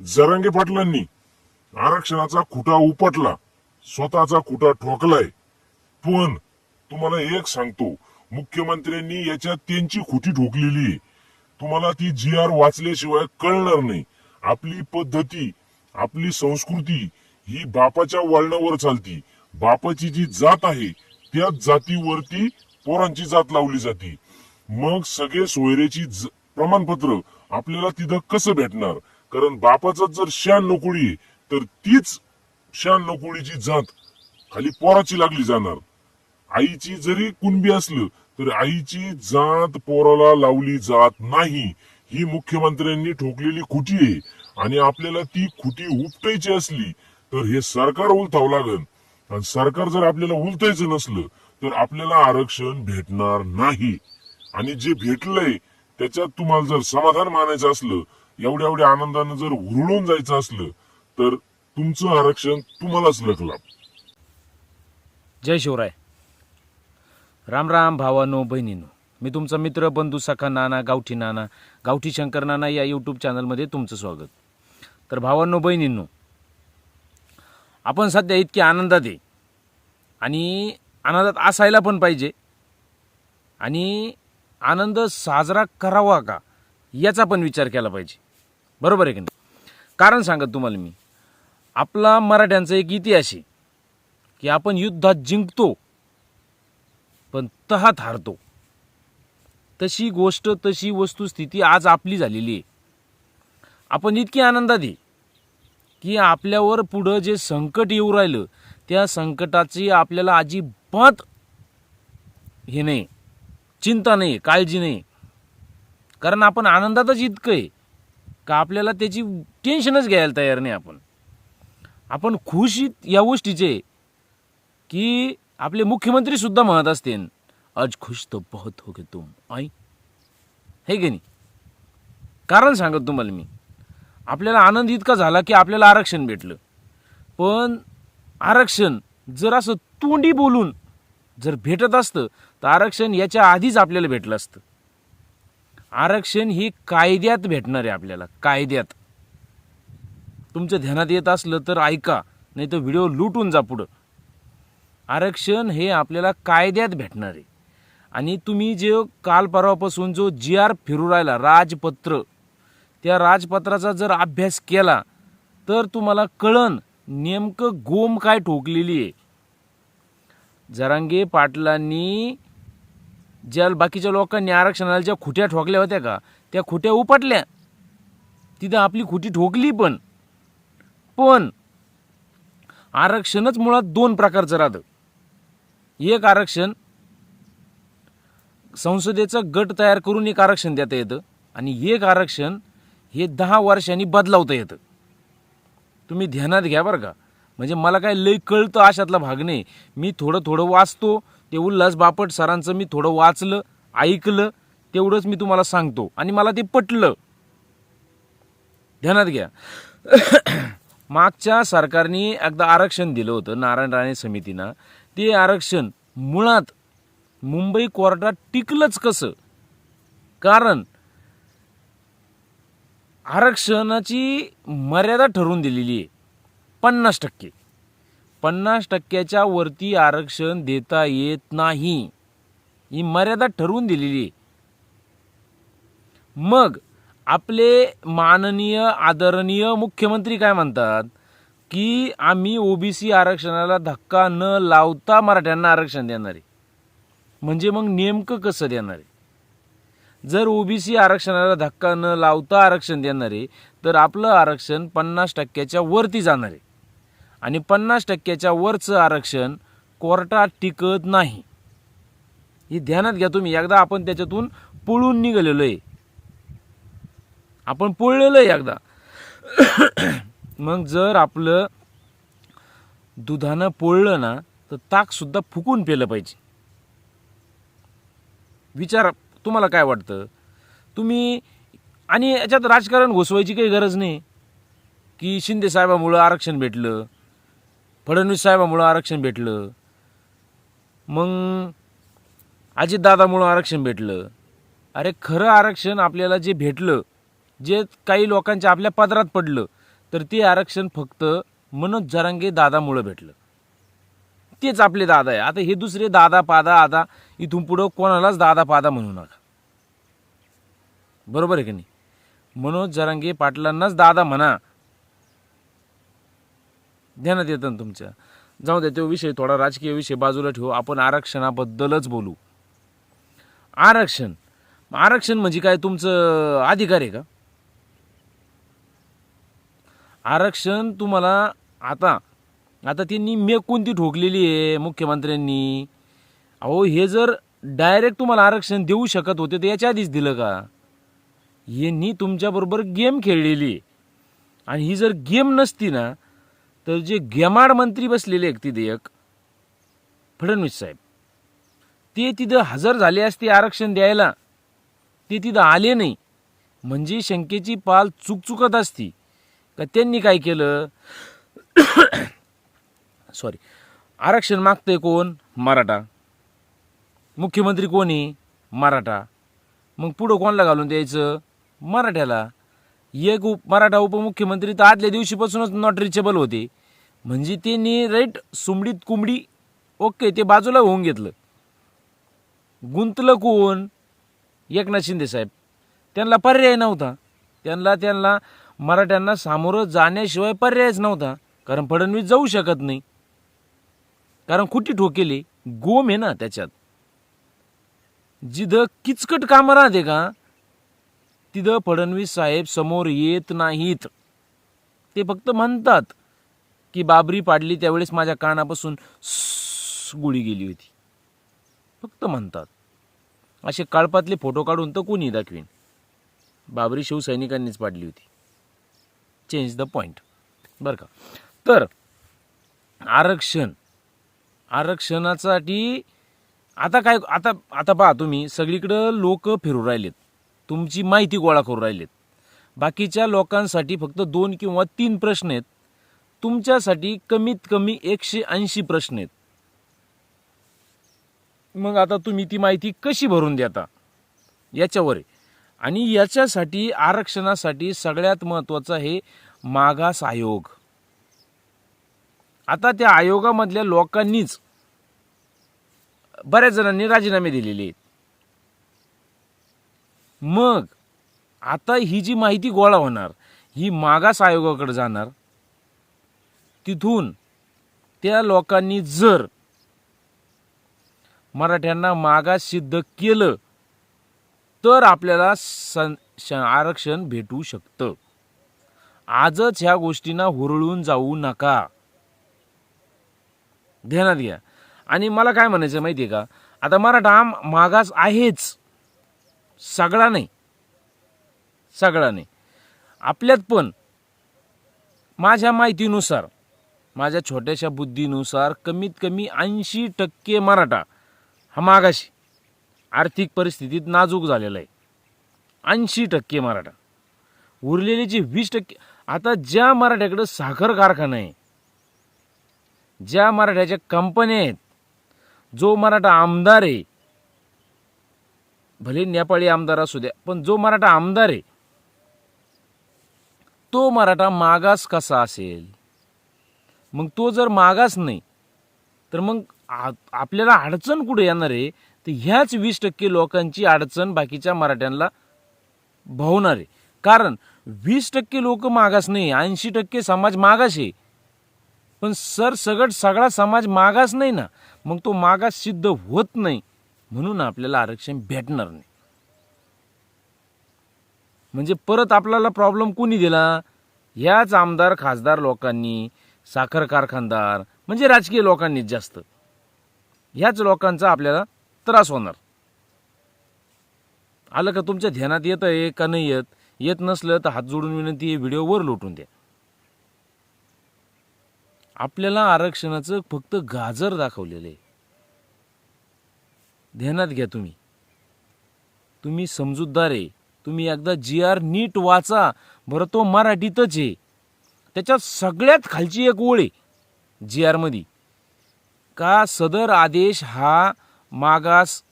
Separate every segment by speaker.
Speaker 1: जरांगे पाटलांनी आरक्षणाचा खुटा उपटला. स्वतःचा खुटा ठोकलाय. पण तुम्हाला एक सांगतो मुख्यमंत्र्यांनी याच्यात त्यांची खुटी ठोकलेली आहे. तुम्हाला ती जी आर वाचल्याशिवाय कळणार नाही. आपली पद्धती आपली संस्कृती ही बापाच्या वळणावर चालती. बापाची जी जात आहे त्या जातीवरती पोरांची जात लावली जाते. मग सगळे सोयरेची प्रमाणपत्र आपल्याला तिथं कसं भेटणार? कारण बापाचं जर शान कोळी आहे तर तीच शान कोळीची जात खाली पोराची लागली जाणार. आईची जरी कुणबी असलं तर आईची जात पोराला लावली जात नाही. ही मुख्यमंत्र्यांनी ठोकलेली खुटी आहे आणि आपल्याला ती खुटी उपटायची असली तर हे सरकार उलथावं लागल आणि सरकार जर आपल्याला उलटायचं नसलं तर आपल्याला आरक्षण भेटणार नाही. आणि जे भेटलंय त्याच्यात तुम्हाला जर समाधान मानायचं असलं एवढ्या एवढ्या आनंदानं जर हुरळून जायचं असलं तर तुमचं आरक्षण तुम्हालाच लखला
Speaker 2: जय शिवराय. राम राम भावानो बहिणीनो. मी तुमचा मित्र बंधू सखा नाना गावठी नाना गावठी शंकर नाना या यूट्यूब चॅनलमध्ये तुमचं स्वागत. तर भावांनो बहिणींनो आपण सध्या इतके आनंदात आहे. आणि आनंदात असायला पण पाहिजे. आणि आनंद साजरा करावा का? याचा पण विचार केला पाहिजे. बरोबर आहे की नाही? कारण सांगत तुम्हाला मी आपला मराठ्यांचा एक इतिहास आहे की आपण युद्धात जिंकतो पण तहात हारतो. तशी गोष्ट तशी वस्तुस्थिती आज आपली झालेली आहे. आपण इतकी आनंदात आहे की आपल्यावर पुढं जे संकट येऊ राहिलं त्या संकटाची आपल्याला अजिबात हे नाही. चिंता नाही काळजी नाही. कारण आपण आनंदातच इतकं आहे का आपल्याला त्याची टेन्शनच घ्यायला तयार नाही आपण. आपण खुश या गोष्टीचे की आपले मुख्यमंत्री सुद्धा म्हणत असते आज खुश तो बहुत हो गे तुम. आई. हे की नाही? कारण सांगत तुम्हाला मी. आपल्याला आनंद इतका झाला की आपल्याला आरक्षण भेटलं. पण आरक्षण जर असं तोंडी बोलून जर भेटत असतं तर आरक्षण याच्या आधीच आपल्याला भेटलं असतं. आरक्षण ही कायद्यात भेटणार आहे आपल्याला कायद्यात. तुमच्या ध्यानात येत असलं तर ऐका नाही तर व्हिडिओ लुटून जा पुढं. आरक्षण हे आपल्याला कायद्यात भेटणार आहे. आणि तुम्ही जे काल परवापासून जो जी आर फिरू राहिला राजपत्र त्या राजपत्राचा जर अभ्यास केला तर तुम्हाला कळन नेमकं गोम काय ठोकलेली आहे. जरांगे पाटलांनी ज्या बाकीच्या लोकांनी आरक्षणाला ज्या खुट्या ठोकल्या होत्या का त्या खुट्या उपटल्या. तिथं आपली खुटी ठोकली पण. पण आरक्षणच मुळात दोन प्रकारचं राहतं. एक आरक्षण संसदेचं गट तयार करून एक आरक्षण देता येतं आणि एक आरक्षण हे दहा वर्षांनी बदलावता येतं. तुम्ही ध्यानात घ्या बरं का. म्हणजे मला काय लय कळतं अशातला भाग नाही. मी थोडं थोडं वाचतो ते उल्हास बापट सरांचं मी थोडं वाचलं ऐकलं तेवढंच मी तुम्हाला सांगतो. आणि मला ते पटलं. ध्यानात घ्या. मागच्या सरकारने एकदा आरक्षण दिलं होतं नारायण राणे समितीनं. ते आरक्षण मुळात मुंबई कोर्टात टिकलंच कसं? कारण आरक्षणाची मर्यादा ठरवून दिलेली आहे पन्नास टक्के. पन्नास टक्क्याच्या वरती आरक्षण देता येत नाही. ही मर्यादा ठरवून दिलेली आहे. मग आपले माननीय आदरणीय मुख्यमंत्री काय म्हणतात? की आम्ही ओबीसी आरक्षणाला धक्का न लावता मराठ्यांना आरक्षण देणार आहे. म्हणजे मग नेमकं कसं देणार आहे? जर ओबीसी आरक्षणाला धक्का न लावता आरक्षण देणार आहे तर आपलं आरक्षण पन्नास टक्क्याच्या वरती जाणार आहे. आणि पन्नास टक्क्याच्या वरचं आरक्षण कोर्टात टिकत नाही. ही ध्यानात घ्या तुम्ही. एकदा आपण त्याच्यातून पळून निघालेलो आहे आपण पळलेलो आहे एकदा. मग जर आपलं दुधानं पोळलं ना तर ताकसुद्धा फुकून पेलं पाहिजे. विचार तुम्हाला काय वाटतं? तुम्ही आणि याच्यात राजकारण घुसवायची काही गरज नाही. की शिंदे साहेबामुळं आरक्षण भेटलं फडणवीस साहेबामुळं आरक्षण भेटलं. मग अजितदादामुळं आरक्षण भेटलं. अरे खरं आरक्षण आपल्याला जे भेटलं जे काही लोकांच्या आपल्या पदरात पडलं तर ते आरक्षण फक्त मनोज जरांगे दादामुळं भेटलं. तेच आपले दादा आहे. आता हे दुसरे दादा पादा आता इथून पुढं कोणालाच दादा पादा म्हणू नका. बरोबर आहे की नाही? मनोज जरांगे पाटलांनाच दादा म्हणा. ध्यानात येतं ना तुमच्या जाऊ द्या तो विषय थोडा राजकीय विषय बाजूला ठेवू. आपण आरक्षणाबद्दलच बोलू. आरक्षण. आरक्षण म्हणजे काय? तुमचं अधिकार आहे का? आरक्षण तुम्हाला आता आता त्यांनी मे कोणती ठोकलेली आहे मुख्यमंत्र्यांनी. अहो हे जर डायरेक्ट तुम्हाला आरक्षण देऊ शकत होते तर याच्या आधीच दिलं का? यांनी तुमच्याबरोबर गेम खेळलेली आहे. आणि ही जर गेम नसती ना तर जे गेमाड मंत्री बसलेले आहेत तिथे एक फडणवीस साहेब. ते तिथं हजर झाले असते आरक्षण द्यायला. ते तिथं आले नाही. म्हणजे शंकेची पाल चुकचुकत असती. का त्यांनी काय केलं? सॉरी आरक्षण मागतंय कोण? मराठा. मुख्यमंत्री कोणी मराठा. मग पुढं कोणाला घालून द्यायचं? मराठ्याला. एक उप मराठा उपमुख्यमंत्री तर आदल्या दिवशीपासूनच नॉट रिचेबल होते. म्हणजे त्यांनी राईट सुमडीत कुंबडी ओके ते बाजूला होऊन घेतलं. गुंतलं कोण? एकनाथ शिंदे साहेब. त्यांना पर्याय नव्हता. त्यांना त्यांना मराठ्यांना सामोरं जाण्याशिवाय पर्यायच नव्हता. कारण फडणवीस जाऊ शकत नाही. कारण खुटी ठोकेली गोम आहे ना त्याच्यात. जिथं किचकट कामं राहते का तिथं फडणवीस साहेब समोर येत नाहीत. ते फक्त म्हणतात की बाबरी पाडली त्यावेळेस माझ्या कानापासून गुळी गेली होती. फक्त म्हणतात. असे काळपातले फोटो काढून तर कोणी दाखवीन. बाबरी शिवसैनिकांनीच पाडली होती. चेंज द पॉईंट बरं का? तर आरक्षण. आरक्षणासाठी आता काय आता आता पहा तुम्ही. सगळीकडं लोक फिरू राहिलेत. तुमची माहिती गोळा करू राहिलेत. बाकीच्या लोकांसाठी फक्त दोन किंवा तीन प्रश्न आहेत. तुमच्यासाठी कमीत कमी एकशे ऐंशी प्रश्न आहेत. मग आता तुम्ही ती माहिती कशी भरून देता? याच्यावर आहे. आणि याच्यासाठी आरक्षणासाठी सगळ्यात महत्त्वाचं आहे मागास आयोग. आता त्या आयोगामधल्या लोकांनीच बऱ्याच जणांनी राजीनामे दिलेले आहेत. मग आता ही जी माहिती गोळा होणार ही मागास आयोगाकडे जाणार तिथून त्या लोकांनी जर मराठ्यांना मागास सिद्ध केलं तर आपल्याला सं श- आरक्षण भेटू शकतं. आजच ह्या गोष्टींना हुरळून जाऊ नका. ध्यानात घ्या. आणि मला काय म्हणायचं माहिती आहे का? आता मराठा मागास आहेच. सगळा नाही सगळा नाही आपल्यात पण माझ्या माहितीनुसार माझ्या छोट्याशा बुद्धीनुसार कमीत कमी ऐंशी टक्के मराठा हा मागाशी आर्थिक परिस्थितीत नाजूक झालेला आहे. ऐंशी टक्के मराठा. उरलेले जे वीस टक्के आता ज्या मराठ्याकडं साखर कारखाना आहे ज्या मराठ्याच्या कंपन्या आहेत जो मराठा आमदार आहे भले नेपाळी आमदार असू द्या पण जो मराठा आमदार आहे तो मराठा मागास कसा असेल? मग तो जर मागास नाही तर मग आ- आपल्याला अडचण कुठे येणार आहे? तर ह्याच वीस टक्के लोकांची अडचण बाकीच्या मराठ्यांना भावणार आहे. कारण वीस टक्के लोक मागास नाही ऐंशी टक्के समाज मागास आहे. पण सर सगट सगळा समाज मागास नाही ना मग तो मागास सिद्ध होत नाही. म्हणून आपल्याला आरक्षण भेटणार नाही. म्हणजे परत आपल्याला प्रॉब्लेम कोणी दिला? ह्याच आमदार खासदार लोकांनी साखर कारखानदार म्हणजे राजकीय लोकांनीच जास्त. ह्याच लोकांचा आपल्याला त्रास होणार. आलं का तुमच्या ध्यानात येत आहे का नाही येत? येत नसलं तर हात जोडून विनंती व्हिडिओवर व्हिडिओ वर लोटून द्या. आपल्याला आरक्षणाचं फक्त गाजर दाखवलेलं आहे. ध्यानात घ्या तुम्ही. तुम्ही समजूतदार आहे. तुम्ही एकदा जी आर नीट वाचा बरं तो मराठीतच आहे. त्याच्यात सगळ्यात खालची एक ओळ आहे जी आरमध्ये का सदर आदेश हा मागास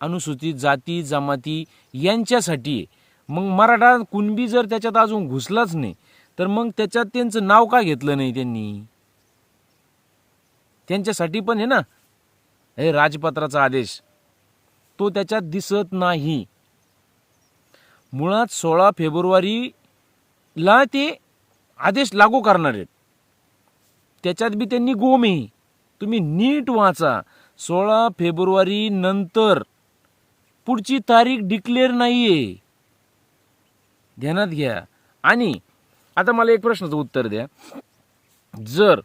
Speaker 2: अनुसूचित जाती जमाती यांच्यासाठी आहे. मग मराठा कुणबी जर त्याच्यात अजून घुसलाच नाही तर मग त्याच्यात त्यांचं नाव का घेतलं नाही त्यांनी? त्यांच्यासाठी पण आहे ना. हे राजपत्राचा आदेश. तो त्याच्यात दिसत नाही. मुळात सोळा फेब्रुवारीला ते आदेश लागू करणार आहेत. त्याच्यात बी त्यांनी गोम आहे. तुम्ही नीट वाचा. सोळा फेब्रुवारी नंतर पुढची तारीख डिक्लेअर आहे ध्यानात घ्या. आणि आता मला एक प्रश्नाचं उत्तर द्या. जर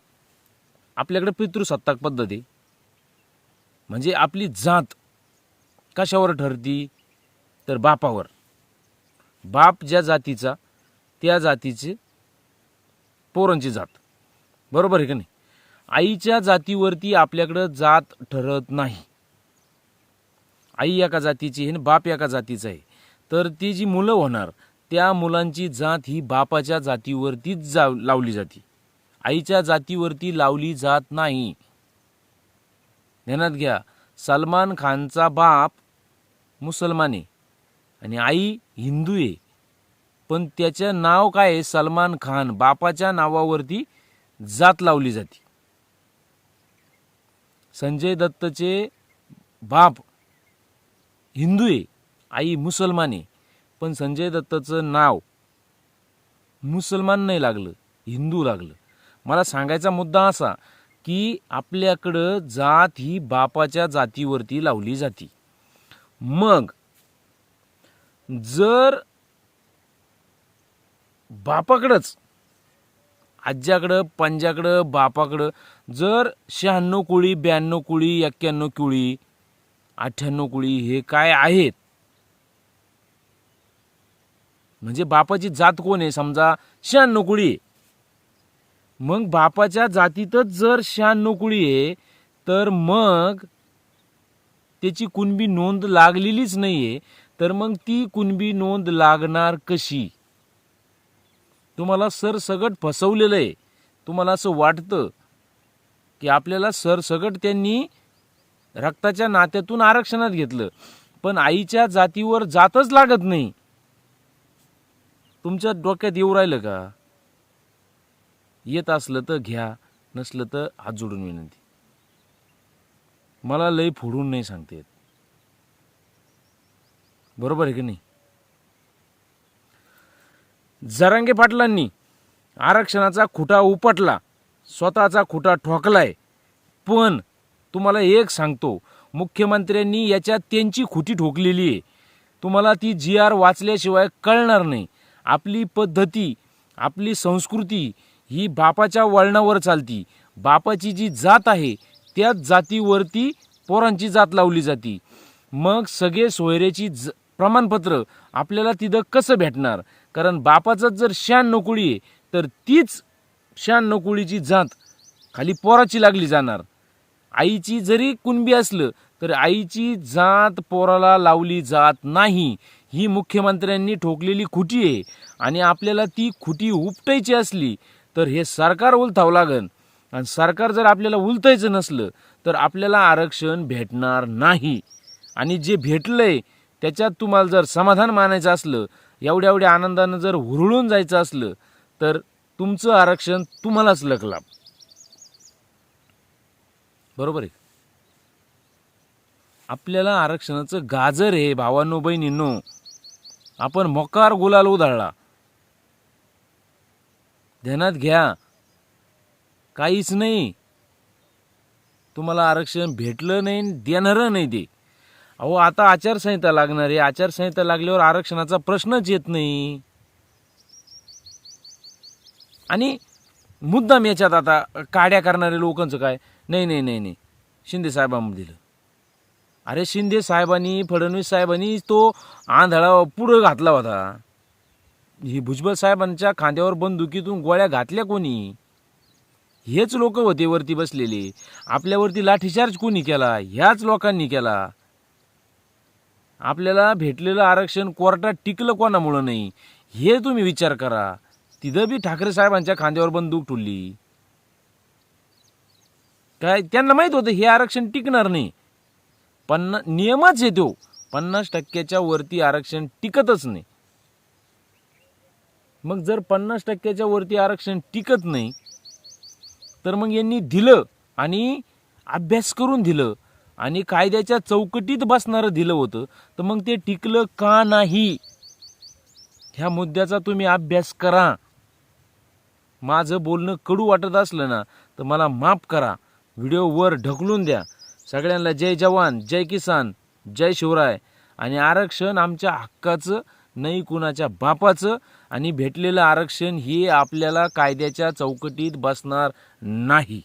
Speaker 2: आपल्याकडे पितृसत्ताक पद्धती म्हणजे आपली जात कशावर ठरती? तर बापावर. बाप ज्या जातीचा त्या जातीचे पोरांची जात. बरोबर आहे का नाही? आईच्या जातीवरती आपल्याकडं जात ठरत नाही. आई एका जातीची आहे आणि बाप एका जातीचा आहे. तर ती जी मुलं होणार त्या मुलांची जात ही बापाच्या जातीवरतीच जा लावली जाते. आईच्या जातीवरती लावली जात नाही. ध्यानात घ्या. सलमान खानचा बाप मुसलमान आहे आणि आई हिंदू आहे. पण त्याचं नाव काय आहे? सलमान खान बापाच्या नावावरती जात लावली जाते. संजय दत्तचे बाप हिंदू आहे आई मुसलमान आहे. पण संजय दत्तचं नाव मुसलमान नाही लागलं हिंदू लागलं. मला सांगायचा मुद्दा असा की आपल्याकडं जात ही बापाच्या जातीवरती लावली जाते. मग जर बापाकडंच आज्याकडं पंजाकडं बापाकडं जर शहाण्णव कुळी ब्याण्णव कुळी एक्क्याण्णव कुळी अठ्ठ्याण्णव कुळी हे काय आहेत? म्हणजे बापाची जात कोण आहे? समजा शहाण्णव कुळी आहे. मग बापाच्या जातीतच जर शहाण्णव कुळी आहे तर मग त्याची कुणबी नोंद लागलेलीच नाहीये तर मग ती कुणबी नोंद लागणार कशी? तुम्हाला सरसगट फसवलेलं आहे. तुम्हाला असं वाटतं की आपल्याला सरसगट त्यांनी रक्ताच्या नात्यातून आरक्षणात घेतलं. पण आईच्या जातीवर जातच लागत नाही. तुमच्या डोक्यात येऊ राहिलं का? येत असलं तर घ्या नसलं तर हात जोडून विनंती. मला लय फोडून नाही सांगता येत. बरोबर आहे की नाही? जरांगे पाटलांनी आरक्षणाचा खुटा उपटला स्वतःचा खुटा ठोकलाय. पण तुम्हाला एक सांगतो मुख्यमंत्र्यांनी याच्यात त्यांची खुटी ठोकलेली आहे. तुम्हाला ती जी आर वाचल्याशिवाय कळणार नाही. आपली पद्धती आपली संस्कृती ही बापाच्या वळणावर चालती. बापाची जी जात आहे त्याच जातीवरती पोरांची जात लावली जाती. मग सगळे सोयरेची ज प्रमाणपत्र आपल्याला तिथं कसं भेटणार? कारण बापाचं जर शान नकुळी आहे तर तीच शान नकुळीची जात खाली पोराची लागली जाणार. आईची जरी कुणबी असलं तर आईची जात पोराला लावली जात नाही. ही मुख्यमंत्र्यांनी ठोकलेली खुटी आहे आणि आपल्याला ती खुटी उपटायची असली तर हे सरकार उलथावं लागन. आणि सरकार जर आपल्याला उलतायचं नसलं तर आपल्याला आरक्षण भेटणार नाही. आणि जे भेटलंय त्याच्यात तुम्हाला जर समाधान मानायचं असलं एवढ्या एवढ्या आनंदानं जर हुरळून जायचं असलं तर तुमचं आरक्षण तुम्हालाच लकलाप बरोबर आहे आपल्याला आरक्षणाचं गाजर आहे भावांनो बहिणींनो. आपण मोकार गुलाल उधळला. ध्यानात घ्या. काहीच नाही. तुम्हाला आरक्षण भेटलं नाही देणारं नाही ते. अहो आता आचारसंहिता लागणार आहे. आचारसंहिता लागल्यावर आरक्षणाचा प्रश्नच येत नाही. आणि मुद्दाम याच्यात आता काड्या करणारे लोकांचं काय? नाही नाही नाही नाही. शिंदे साहेबांना दिलं. अरे शिंदे साहेबांनी फडणवीस साहेबांनी तो आंधळा पुढं घातला होता. ही भुजबळ साहेबांच्या खांद्यावर बंदुकीतून गोळ्या घातल्या कोणी? हेच लोक होते वरती बसलेले. आपल्यावरती लाठीचार्ज कोणी केला? ह्याच लोकांनी केला. आपल्याला भेटलेलं आरक्षण कोर्टात टिकलं कोणामुळं नाही? हे तुम्ही विचार करा. तिथं बी ठाकरे साहेबांच्या खांद्यावर बंदूक ठुलली. काय त्यांना माहीत होतं हे आरक्षण टिकणार नाही? पन्ना नियमच येतो तो. पन्नास टक्क्याच्या वरती आरक्षण टिकतच नाही. मग जर पन्नास टक्क्याच्या वरती आरक्षण टिकत नाही तर मग यांनी दिलं आणि अभ्यास करून दिलं आणि कायद्याच्या चौकटीत बसणारं दिलं होतं तर मग ते टिकलं का नाही? ह्या मुद्द्याचा तुम्ही अभ्यास करा. माझं बोलणं कडू वाटत असलं ना तर मला माफ करा. व्हिडिओ वर ढकलून द्या. सगळ्यांना जय जवान जय किसान जय शिवराय. आणि आरक्षण आमच्या हक्काचं नाही कुणाच्या बापाचं. आणि भेटलेलं आरक्षण हे आपल्याला कायद्याच्या चौकटीत बसणार नाही.